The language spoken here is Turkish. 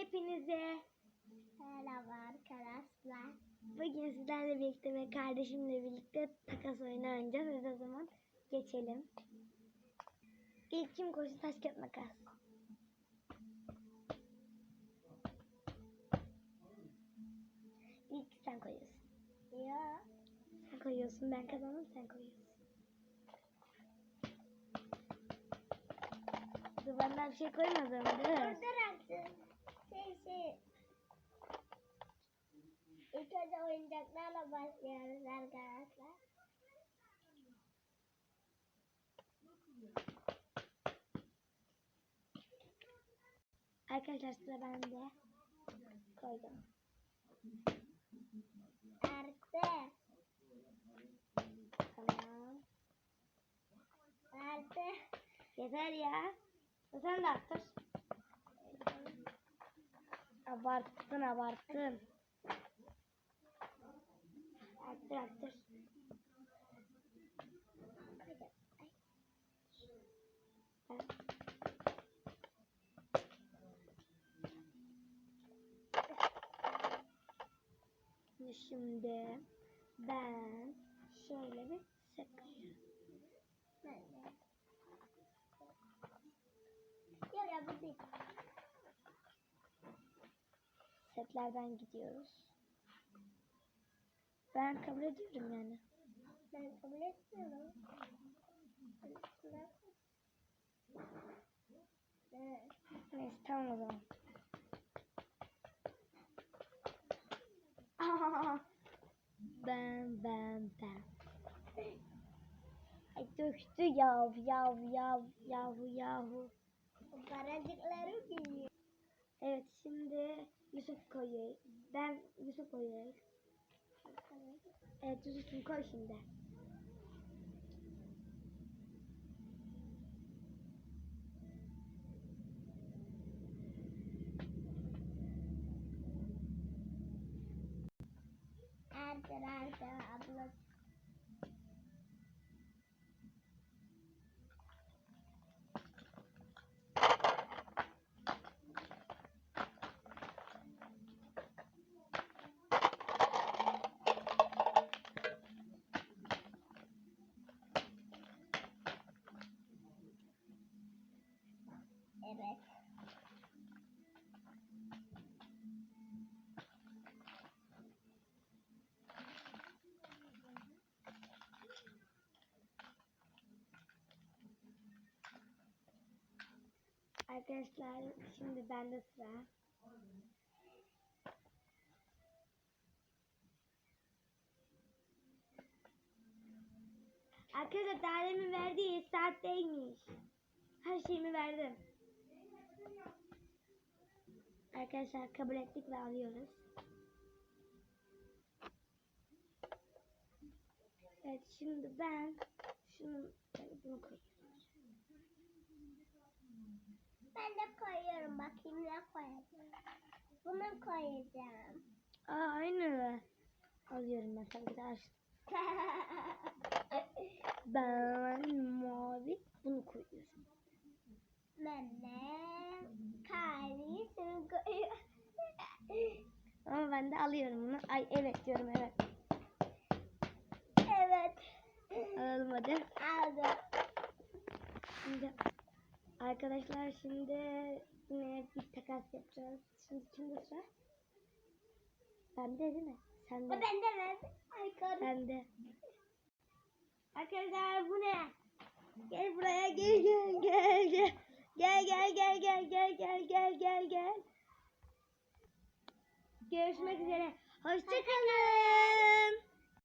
Hepinize Merhaba arkadaşlar. bugün sizlerle birlikte ve kardeşimle birlikte takas oyunu oynayacağız. Hadi o zaman geçelim. İlk kim koştu taş kağıt makas. İlk sen koyuyorsun. Ya. Sen koyuyorsun ben kazandım sen koyuyorsun. Duvardan bir şey koymadım değil mi? Duraksın. Şey şey. İlk önce oyuncaklarla başlıyoruz arkadaşlar. Arkadaşlar sıra bende. Koydum. Arte. Tamam. Arte. Yeter ya. Sen de arttır. Abarttın abarttın. Arttır arttır. Şimdi ben şöyle bir sıkıyorum. Değil. Setlerden gidiyoruz. Ben kabul ediyorum yani. Ben kabul etmiyorum. Evet. Neyse tamam o zaman. ben ben ben. Ay düştü yav yav yav yahu yahu. Paracıkları biliyor. Evet şimdi Yusuf koyuyor. Ben Yusuf koyuyor. Evet tuz üstünü koy şimdi. Erdir erdir ablası. Arkadaşlar şimdi bende sıra. Arkadaşlar dairemi verdiği saatteymiş. Her şeyimi verdim. Arkadaşlar kabul ettik ve alıyoruz. Evet şimdi ben şunu bunu koyuyorum. Ben de koyuyorum. Bakayım ne koyacağım. Bunu koyacağım. Aa aynı. Alıyorum ben tabii. Ben mavi bunu koyuyorum. ben de kalbisini koyuyorum. Ama ben de alıyorum bunu. Ay evet diyorum evet. evet. Alalım hadi. Aldım. Şimdi arkadaşlar şimdi yine bir takas yapacağız. Şimdi kimde sıra? Bende değil mi? O Sende. bende verdi. Ay karı. Bende. Arkadaşlar bu ne? Gel buraya gel gel gel gel. Gel gel gel gel gel gel gel gel gel. Görüşmek üzere. Hoşçakalın.